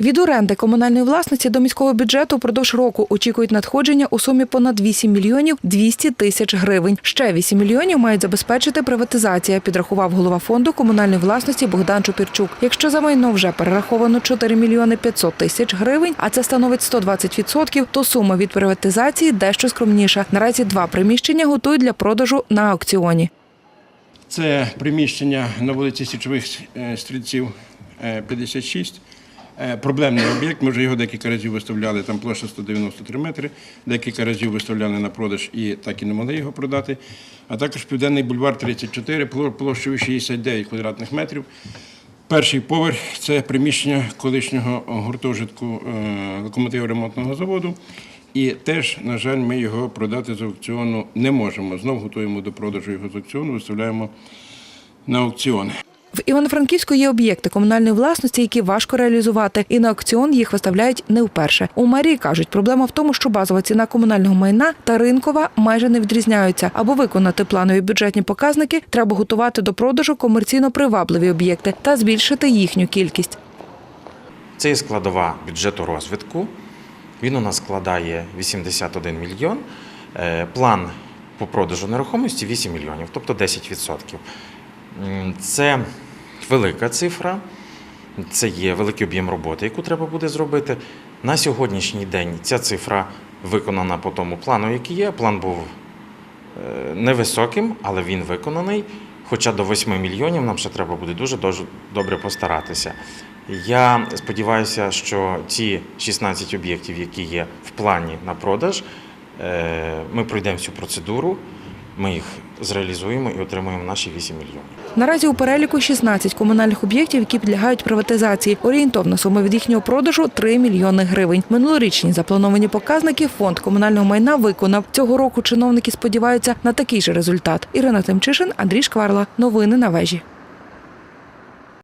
Від оренди комунальної власності до міського бюджету впродовж року очікують надходження у сумі понад 8 мільйонів 200 тисяч гривень. Ще 8 мільйонів мають забезпечити приватизація, підрахував голова фонду комунальної власності Богдан Чупірчук. Якщо за майно вже перераховано 4 мільйони 500 тисяч гривень, а це становить 120%, то сума від приватизації дещо скромніша. Наразі два приміщення готують для продажу на аукціоні. Це приміщення на вулиці Січових е, стрільців е, 56. Е, Проблемний об'єкт. Ми вже його декілька разів виставляли. Там площа 193 метри. Декілька разів виставляли на продаж і так і не могли його продати. А також Південний бульвар 34, пло- площею 69 квадратних метрів. Перший поверх це приміщення колишнього гуртожитку е, локомотиво-ремонтного заводу. І теж, на жаль, ми його продати з аукціону не можемо. Знов готуємо до продажу його з аукціону, виставляємо на аукціон. В Івано-Франківську є об'єкти комунальної власності, які важко реалізувати, і на аукціон їх виставляють не вперше. У мерії кажуть, проблема в тому, що базова ціна комунального майна та ринкова майже не відрізняються. Аби виконати планові бюджетні показники, треба готувати до продажу комерційно привабливі об'єкти та збільшити їхню кількість. Це є складова бюджету розвитку. Він у нас складає 81 мільйон. Е, План по продажу нерухомості 8 мільйонів, тобто 10%. Це велика цифра, це є великий об'єм роботи, яку треба буде зробити. На сьогоднішній день ця цифра виконана по тому плану, який є. План був е, невисоким, але він виконаний. Хоча до 8 мільйонів нам ще треба буде дуже добре постаратися. Я сподіваюся, що ці 16 об'єктів, які є в плані на продаж, е, ми пройдемо цю процедуру, ми їх зреалізуємо і отримуємо наші 8 мільйонів. Наразі у переліку 16 комунальних об'єктів, які підлягають приватизації. Орієнтовна сума від їхнього продажу 3 мільйони гривень. Минулорічні заплановані показники фонд комунального майна виконав. Цього року чиновники сподіваються на такий же результат. Ірина Тимчишин, Андрій Шкварла. Новини на вежі.